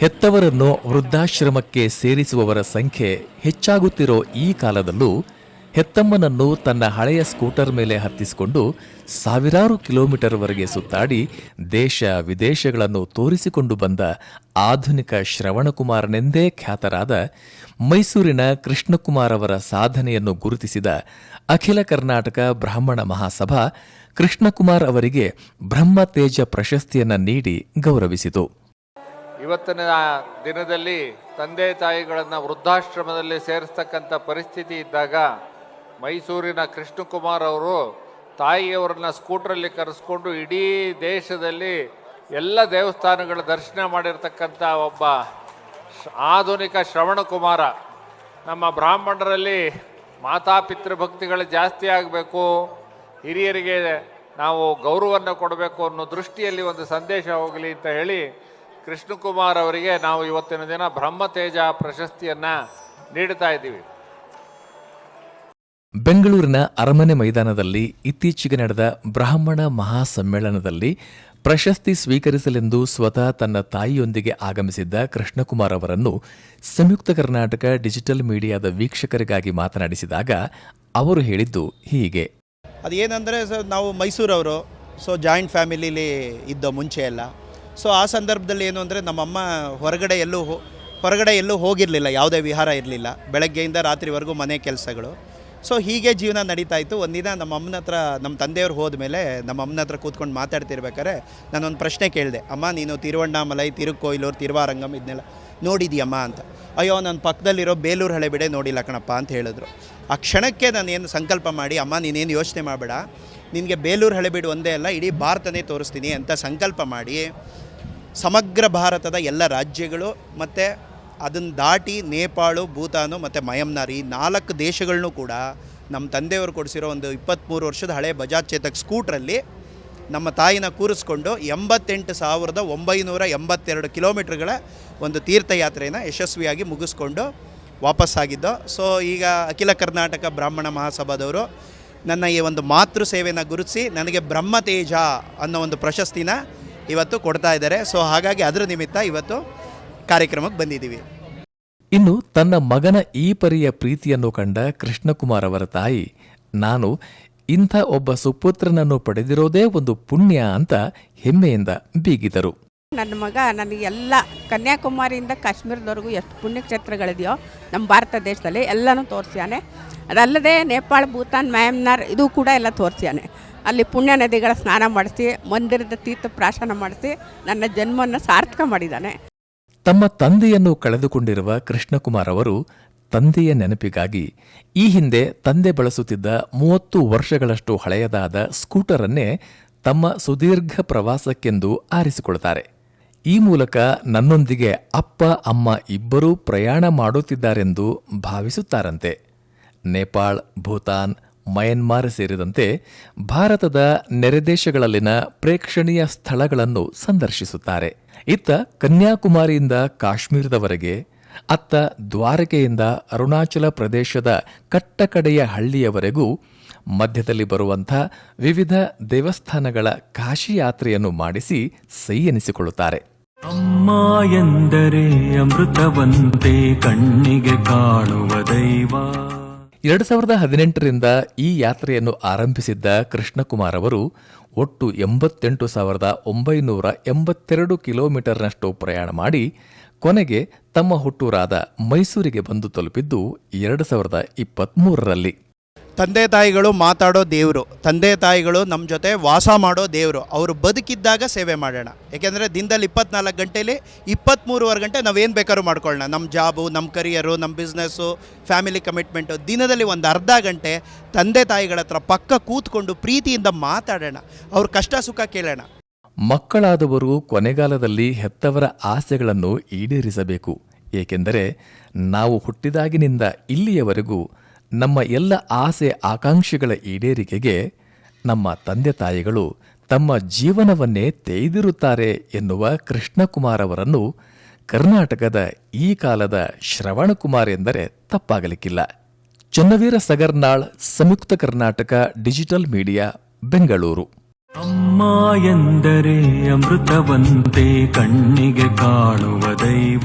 ಹೆತ್ತವರನ್ನು ವೃದ್ಧಾಶ್ರಮಕ್ಕೆ ಸೇರಿಸುವವರ ಸಂಖ್ಯೆ ಹೆಚ್ಚಾಗುತ್ತಿರೋ ಈ ಕಾಲದಲ್ಲೂ ಹೆತ್ತಮ್ಮನನ್ನು ತನ್ನ ಹಳೆಯ ಸ್ಕೂಟರ್ ಮೇಲೆ ಹತ್ತಿಸಿಕೊಂಡು ಸಾವಿರಾರು ಕಿಲೋಮೀಟರ್ವರೆಗೆ ಸುತ್ತಾಡಿ ದೇಶ ವಿದೇಶಗಳನ್ನು ತೋರಿಸಿಕೊಂಡು ಬಂದ ಆಧುನಿಕ ಶ್ರವಣಕುಮಾರನೆಂದೇ ಖ್ಯಾತರಾದ ಮೈಸೂರಿನ ಕೃಷ್ಣಕುಮಾರ್ ಅವರ ಸಾಧನೆಯನ್ನು ಗುರುತಿಸಿದ ಅಖಿಲ ಕರ್ನಾಟಕ ಬ್ರಾಹ್ಮಣ ಮಹಾಸಭಾ ಕೃಷ್ಣಕುಮಾರ್ ಅವರಿಗೆ ಬ್ರಹ್ಮತೇಜ ಪ್ರಶಸ್ತಿಯನ್ನು ನೀಡಿ ಗೌರವಿಸಿತು. ಇವತ್ತಿನ ದಿನದಲ್ಲಿ ತಂದೆ ತಾಯಿಗಳನ್ನು ವೃದ್ಧಾಶ್ರಮದಲ್ಲಿ ಸೇರಿಸ್ತಕ್ಕಂಥ ಪರಿಸ್ಥಿತಿ ಇದ್ದಾಗ ಮೈಸೂರಿನ ಕೃಷ್ಣಕುಮಾರ್ ಅವರು ತಾಯಿಯವರನ್ನ ಸ್ಕೂಟ್ರಲ್ಲಿ ಕರೆಸ್ಕೊಂಡು ಇಡೀ ದೇಶದಲ್ಲಿ ಎಲ್ಲ ದೇವಸ್ಥಾನಗಳ ದರ್ಶನ ಮಾಡಿರ್ತಕ್ಕಂಥ ಒಬ್ಬ ಆಧುನಿಕ ಶ್ರವಣಕುಮಾರ. ನಮ್ಮ ಬ್ರಾಹ್ಮಣರಲ್ಲಿ ಮಾತಾಪಿತೃಭಕ್ತಿಗಳು ಜಾಸ್ತಿ ಆಗಬೇಕು. ಹಿರಿಯರಿಗೆ ನಾವು ಗೌರವವನ್ನು ಕೊಡಬೇಕು ಅನ್ನೋ ದೃಷ್ಟಿಯಲ್ಲಿ ಒಂದು ಸಂದೇಶ ಹೋಗಲಿ ಅಂತ ಹೇಳಿ ಕೃಷ್ಣಕುಮಾರ್ ಅವರಿಗೆ ನಾವು ಇವತ್ತಿನ ದಿನ ಬ್ರಹ್ಮತೇಜ ಪ್ರಶಸ್ತಿಯನ್ನು ನೀಡ್ತಾ ಇದ್ದೀವಿ. ಬೆಂಗಳೂರಿನ ಅರಮನೆ ಮೈದಾನದಲ್ಲಿ ಇತ್ತೀಚೆಗೆ ನಡೆದ ಬ್ರಾಹ್ಮಣ ಮಹಾಸಮ್ಮೇಳನದಲ್ಲಿ ಪ್ರಶಸ್ತಿ ಸ್ವೀಕರಿಸಲೆಂದು ಸ್ವತಃ ತನ್ನ ತಾಯಿಯೊಂದಿಗೆ ಆಗಮಿಸಿದ್ದ ಕೃಷ್ಣಕುಮಾರ್ ಅವರನ್ನು ಸಂಯುಕ್ತ ಕರ್ನಾಟಕ ಡಿಜಿಟಲ್ ಮೀಡಿಯಾದ ವೀಕ್ಷಕರಿಗಾಗಿ ಮಾತನಾಡಿಸಿದಾಗ ಅವರು ಹೇಳಿದ್ದು ಹೀಗೆ. ಅದೇನೆಂದರೆ ಸರ್ ನಾವು ಮೈಸೂರವರು, ಸೊ ಜಾಯಿಂಟ್ ಫ್ಯಾಮಿಲಿಲಿ ಇದ್ದ ಮುಂಚೆ ಎಲ್ಲ. ಸೊ ಆ ಸಂದರ್ಭದಲ್ಲಿ ಏನು ಅಂದರೆ ನಮ್ಮಮ್ಮ ಹೊರಗಡೆ ಎಲ್ಲೂ ಹೊರಗಡೆ ಎಲ್ಲೂ ಹೋಗಿರಲಿಲ್ಲ, ಯಾವುದೇ ವಿಹಾರ ಇರಲಿಲ್ಲ. ಬೆಳಗ್ಗೆಯಿಂದ ರಾತ್ರಿವರೆಗೂ ಮನೆ ಕೆಲಸಗಳು. ಸೊ ಹೀಗೆ ಜೀವನ ನಡೀತಾ ಇತ್ತು. ಒಂದಿನ ನಮ್ಮ ಅಮ್ಮನ ಹತ್ರ, ನಮ್ಮ ತಂದೆಯವ್ರು ಹೋದ್ಮೇಲೆ ನಮ್ಮ ಅಮ್ಮನ ಹತ್ರ ಕೂತ್ಕೊಂಡು ಮಾತಾಡ್ತಿರ್ಬೇಕಾದ್ರೆ ನಾನೊಂದು ಪ್ರಶ್ನೆ ಕೇಳಿದೆ. ಅಮ್ಮ, ನೀನು ತಿರುವಣ್ಣಾಮಲೈ ತಿರುಕೋಯ್ಲೂರು ತಿರುವಾರಂಗಂ ಇದನ್ನೆಲ್ಲ ನೋಡಿದೀಯಮ್ಮ ಅಂತ. ಅಯ್ಯೋ, ನನ್ನ ಪಕ್ಕದಲ್ಲಿರೋ ಬೇಲೂರು ಹಳೆಬಿಡೆ ನೋಡಿಲ್ಲ ಕಣಪ್ಪ, ಅಂತ ಹೇಳಿದ್ರು. ಆ ಕ್ಷಣಕ್ಕೆ ನಾನು ಏನು ಸಂಕಲ್ಪ ಮಾಡಿ, ಅಮ್ಮ, ನೀನೇನು ಯೋಚನೆ ಮಾಡಬೇಡ. ನಿನಗೆ ಬೇಲೂರು ಹಳೆಬೀಡು ಒಂದೇ ಅಲ್ಲ, ಇಡೀ ಭಾರತನೇ ತೋರಿಸ್ತೀನಿ ಅಂತ ಸಂಕಲ್ಪ ಮಾಡಿ, ಸಮಗ್ರ ಭಾರತದ ಎಲ್ಲ ರಾಜ್ಯಗಳು ಮತ್ತು ಅದನ್ನು ದಾಟಿ ನೇಪಾಳು, ಭೂತಾನು ಮತ್ತು ಮಯಮ್ನಾರ್ ಈ ನಾಲ್ಕು ದೇಶಗಳನ್ನೂ ಕೂಡ ನಮ್ಮ ತಂದೆಯವರು ಕೊಡಿಸಿರೋ ಒಂದು ಇಪ್ಪತ್ತ್ಮೂರು ವರ್ಷದ ಹಳೆ ಬಜಾಜ್ ಚೇತಕ್ ಸ್ಕೂಟ್ರಲ್ಲಿ ನಮ್ಮ ತಾಯಿನ ಕೂರಿಸ್ಕೊಂಡು ಎಂಬತ್ತೆಂಟು ಸಾವಿರದ ಒಂಬೈನೂರ ಎಂಬತ್ತೆರಡು ಕಿಲೋಮೀಟ್ರ್ಗಳ ಒಂದು ತೀರ್ಥಯಾತ್ರೆಯನ್ನು ಯಶಸ್ವಿಯಾಗಿ ಮುಗಿಸ್ಕೊಂಡು ವಾಪಸ್ಸಾಗಿದ್ದು ಸೊ ಈಗ ಅಖಿಲ ಕರ್ನಾಟಕ ಬ್ರಾಹ್ಮಣ ಮಹಾಸಭಾದವರು ನನ್ನ ಈ ಒಂದು ಮಾತೃ ಸೇವೆಯನ್ನು ಗುರುತಿಸಿ ನನಗೆ ಬ್ರಹ್ಮತೇಜ ಅನ್ನೋ ಒಂದು ಪ್ರಶಸ್ತಿನ ಇವತ್ತು ಕೊಡ್ತಾ ಇದ್ದಾರೆ. ಸೊ ಹಾಗಾಗಿ ಅದರ ನಿಮಿತ್ತ ಇವತ್ತು ಕಾರ್ಯಕ್ರಮಕ್ಕೆ ಬಂದಿದ್ದೀವಿ. ಇನ್ನು ತನ್ನ ಮಗನ ಈ ಪರಿಯ ಪ್ರೀತಿಯನ್ನು ಕಂಡ ಕೃಷ್ಣಕುಮಾರ್ ಅವರ ತಾಯಿ ನಾನು ಇಂಥ ಒಬ್ಬ ಸುಪುತ್ರನನ್ನು ಪಡೆದಿರೋದೇ ಒಂದು ಪುಣ್ಯ ಅಂತ ಹೆಮ್ಮೆಯಿಂದ ಬೀಗಿದರು. ನನ್ನ ಮಗ ನನಗೆ ಎಲ್ಲ ಕನ್ಯಾಕುಮಾರಿಯಿಂದ ಕಾಶ್ಮೀರದವರೆಗೂ ಎಷ್ಟು ಪುಣ್ಯಕ್ಷೇತ್ರಗಳಿದೆಯೋ ನಮ್ಮ ಭಾರತ ದೇಶದಲ್ಲಿ ಎಲ್ಲನೂ ತೋರಿಸ್ಯಾನೆ. ಅದಲ್ಲದೆ ನೇಪಾಳ ಭೂತಾನ್ ಮ್ಯಾಮ್ನಾರ್ ಇದು ಕೂಡ ಎಲ್ಲ ತೋರಿಸ್ಯಾನೆ. ಅಲ್ಲಿ ಪುಣ್ಯ ನದಿಗಳ ಸ್ನಾನ ಮಾಡಿಸಿ ಮಂದಿರದ ತೀರ್ಥ ಪ್ರಾಶನ ಮಾಡಿಸಿ ನನ್ನ ಜನ್ಮವನ್ನು ಸಾರ್ಥಕ ಮಾಡಿದ್ದಾನೆ. ತಮ್ಮ ತಂದೆಯನ್ನು ಕಳೆದುಕೊಂಡಿರುವ ಕೃಷ್ಣಕುಮಾರ್ ಅವರು ತಂದೆಯ ನೆನಪಿಗಾಗಿ ಈ ಹಿಂದೆ ತಂದೆ ಬಳಸುತ್ತಿದ್ದ ಮೂವತ್ತು ವರ್ಷಗಳಷ್ಟು ಹಳೆಯದಾದ ಸ್ಕೂಟರನ್ನೇ ತಮ್ಮ ಸುದೀರ್ಘ ಪ್ರವಾಸಕ್ಕೆಂದು ಆರಿಸಿಕೊಳ್ತಾರೆ. ಈ ಮೂಲಕ ನನ್ನೊಂದಿಗೆ ಅಪ್ಪ, ಅಮ್ಮ ಇಬ್ಬರೂ ಪ್ರಯಾಣ ಮಾಡುತ್ತಿದ್ದಾರೆಂದು ಭಾವಿಸುತ್ತಾರಂತೆ. ನೇಪಾಳ್, ಭೂತಾನ್ ಮಯನ್ಮಾರ್ ಸೇರಿದಂತೆ ಭಾರತದ ನೆರೆದೇಶಗಳಲ್ಲಿನ ಪ್ರೇಕ್ಷಣೀಯ ಸ್ಥಳಗಳನ್ನು ಸಂದರ್ಶಿಸುತ್ತಾರೆ. ಇತ್ತ ಕನ್ಯಾಕುಮಾರಿಯಿಂದ ಕಾಶ್ಮೀರದವರೆಗೆ, ಅತ್ತ ದ್ವಾರಕೆಯಿಂದ ಅರುಣಾಚಲ ಪ್ರದೇಶದ ಕಟ್ಟಕಡೆಯ ಹಳ್ಳಿಯವರೆಗೂ ಮಧ್ಯದಲ್ಲಿ ಬರುವಂಥ ವಿವಿಧ ದೇವಸ್ಥಾನಗಳ ಕಾಶಿ ಯಾತ್ರೆಯನ್ನು ಮಾಡಿಸಿ ಸೈ ಎನಿಸಿಕೊಳ್ಳುತ್ತಾರೆ ಅಮ್ಮ ಎಂದರೆ ಅಮೃತವಂತೆ ಕಣ್ಣಿಗೆ ಕಾಣುವ ದೈವ. ಎರಡು ಸಾವಿರದ ಹದಿನೆಂಟರಿಂದ ಈ ಯಾತ್ರೆಯನ್ನು ಆರಂಭಿಸಿದ್ದ ಕೃಷ್ಣಕುಮಾರ್ ಅವರು ಒಟ್ಟು ಎಂಬತ್ತೆಂಟು ಸಾವಿರದ ಒಂಬೈನೂರ ಎಂಬತ್ತೆರಡು ಕಿಲೋಮೀಟರ್ನಷ್ಟು ಪ್ರಯಾಣ ಮಾಡಿ ಕೊನೆಗೆ ತಮ್ಮ ಹುಟ್ಟೂರಾದ ಮೈಸೂರಿಗೆ ಬಂದು ತಲುಪಿದ್ದು ಎರಡು ಸಾವಿರದ ಇಪ್ಪತ್ತ್ಮೂರರಲ್ಲಿ ತಂದೆ ತಾಯಿಗಳು ಮಾತಾಡೋ ದೇವರು, ತಂದೆ ತಾಯಿಗಳು ನಮ್ಮ ಜೊತೆ ವಾಸ ಮಾಡೋ ದೇವರು, ಅವರು ಬದುಕಿದ್ದಾಗ ಸೇವೆ ಮಾಡೋಣ. ಏಕೆಂದರೆ ದಿನದಲ್ಲಿ ಇಪ್ಪತ್ನಾಲ್ಕು ಗಂಟೆಲಿ ಇಪ್ಪತ್ತ್ಮೂರುವರೆ ಗಂಟೆ ನಾವೇನು ಬೇಕಾದ್ರೂ ಮಾಡ್ಕೊಳ್ಳೋಣ. ನಮ್ಮ ಜಾಬು ನಮ್ಮ ಕರಿಯರು ನಮ್ಮ ಬಿಸ್ನೆಸ್ಸು, ಫ್ಯಾಮಿಲಿ ಕಮಿಟ್ಮೆಂಟು, ದಿನದಲ್ಲಿ ಒಂದು ಅರ್ಧ ಗಂಟೆ ತಂದೆ ತಾಯಿಗಳ ಹತ್ರ ಪಕ್ಕ ಕೂತ್ಕೊಂಡು ಪ್ರೀತಿಯಿಂದ ಮಾತಾಡೋಣ. ಅವ್ರ ಕಷ್ಟ ಸುಖ ಕೇಳೋಣ. ಮಕ್ಕಳಾದವರು ಕೊನೆಗಾಲದಲ್ಲಿ ಹೆತ್ತವರ ಆಸೆಗಳನ್ನು ಈಡೇರಿಸಬೇಕು. ಏಕೆಂದರೆ ನಾವು ಹುಟ್ಟಿದಾಗಿನಿಂದ ಇಲ್ಲಿಯವರೆಗೂ ನಮ್ಮ ಎಲ್ಲ ಆಸೆ ಆಕಾಂಕ್ಷೆಗಳ ಈಡೇರಿಕೆಗೆ ನಮ್ಮ ತಂದೆ ತಾಯಿಗಳು ತಮ್ಮ ಜೀವನವನ್ನೇ ತೆಯ್ದಿರುತ್ತಾರೆ ಎನ್ನುವ ಕೃಷ್ಣಕುಮಾರ್ ಅವರನ್ನು ಕರ್ನಾಟಕದ ಈ ಕಾಲದ ಶ್ರವಣಕುಮಾರ್ ಎಂದರೆ ತಪ್ಪಾಗಲಿಕ್ಕಿಲ್ಲ. Channaveera Sagarnal, Samyukta Karnataka digital media, Bengaluru. ಅಮ್ಮ ಎಂದರೆ ಅಮೃತವಂತೆ ಕಣ್ಣಿಗೆ ಕಾಣುವ ದೈವ.